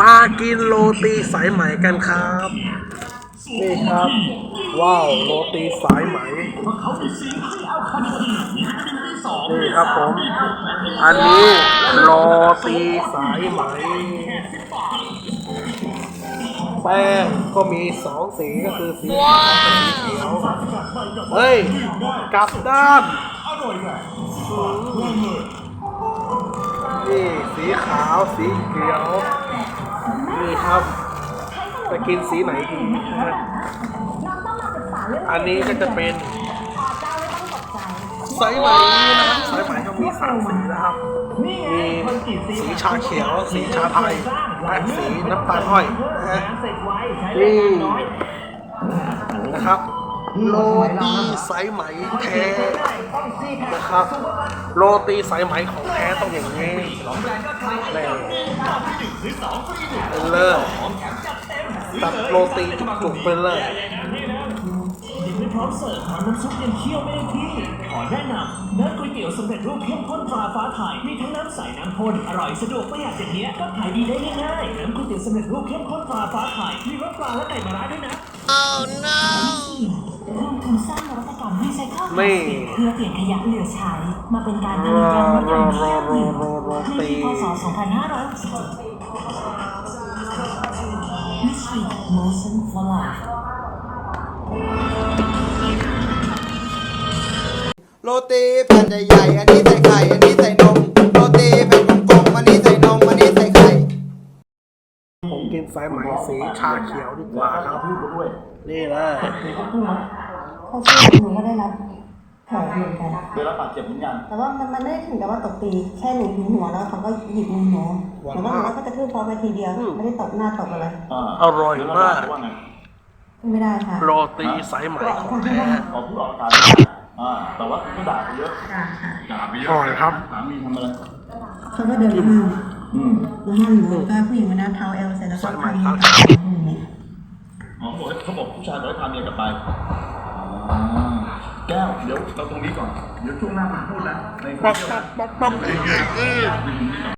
มากินโรตีสายไหมกันครับ นี่ครับ ว้าวโรตีสายไหมนี่ครับผม อันนี้โรตีสายไหม แป้งก็มีสองสีก็คือสีขาวกับสีเขียวเฮ้ยกลับด้าน นี่สีขาวสีเขียว นี่ครับจะกินสีไหนดีนะฮะอันนี้ก็จะเป็นสายไหมนะครับสายไหมก็มีสามสีนะครับมีสีชาเขียว สีชาไทยและสีน้ำตาลอ้อยนะฮะนี่นะครับโรตีสายไหมแท้นะครับ โรตีสายไหมของแท้ต้องอย่างนี้แน่เลิศตัดโรตีจุกๆไปเลย พร้อมเสิร์ฟแถมน้ำซุปยังเคี่ยวไม่ได้ที่ ขอแนะนำน้ำก๋วยเตี๋ยวสำเร็จรูปเข้มข้นตราฟ้าไทย มีทั้งน้ำใสน้ำข้นอร่อยสะดวกประหยัดอย่างเนี้ยก็ขายดีได้ง่ายๆน้ำก๋วยเตี๋ยวสำเร็จรูปเข้มข้นตราฟ้าไทย มีรสปลาและไก่มะระด้วยนะรวมถึงสร้างนวัตกรรมรีไซเคิลพลานี่สติกเพื่อเปลี่ยนขยะเหลือใช้ มาเป็นการผรลิตอยางรถรยอนต์รอที่รอรอรอในตีปีพศ2567 Mystery Motion for Life โรตีแผ่นใหญ่ๆอันนี้ใส่ไข่อันนี้ใส่นมโรตีแผ่นกลมๆอันนี้ใส่นมอันนี้ใส่ไข่ผมกินสายไหมสีชาเขียวดีกว่าครับนี่เลยเขาชื่อหนูก็ได้รับแผลเหมือนกันได้รับบาดเจ็บเหมือนกันแต่ว่ามันมันไม่ได้ถึงกับว่าตบตีแค่หนูถึงหัวแล้วเขาก็หยิบมือหนูแต่ว่าหนูก็กระทืบพอไปทีเดียวไม่ได้ตบหน้าตบอะไรอ่าอร่อยมากแล้วว่าไงไม่ได้ค่ะโรตีสายไหมของแท้ข อพูดออกอากาศอ่าแต่ว่าก็ด่าไปเยอะค่ะค่ะด่าไปเยออะร่อยครับสามีทำอะไรเขาก็เดินมาห้ามอืมมาห้ามหนูก็ผู้หญิงมาหน้าเท้าเอลเสร็จแล้วก็พันสายไหมอ๋อเขาบอกให้เขาบอกผู้ชายบอกให้พาเมียกลับไปอ่าแก้วเดี๋ยวเราตรงนี้ก่อน เดี๋ยวช่วงหน้ามาพูดแล้วในป๊ข้ออกเดียว